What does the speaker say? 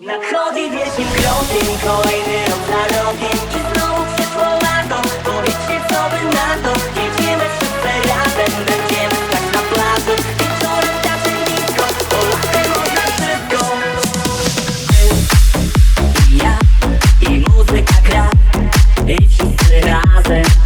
Nadchodzi wiecznie krąży mi kolejny rok za rokiem. Czy znowu przyszło lato? Powiedzcie co wy na to? Jedziemy wszyscy razem, będziemy tak na plaży Wieczorem tacy nisko, bo latem można szybko. Ja i muzyka gra I wszyscy razem.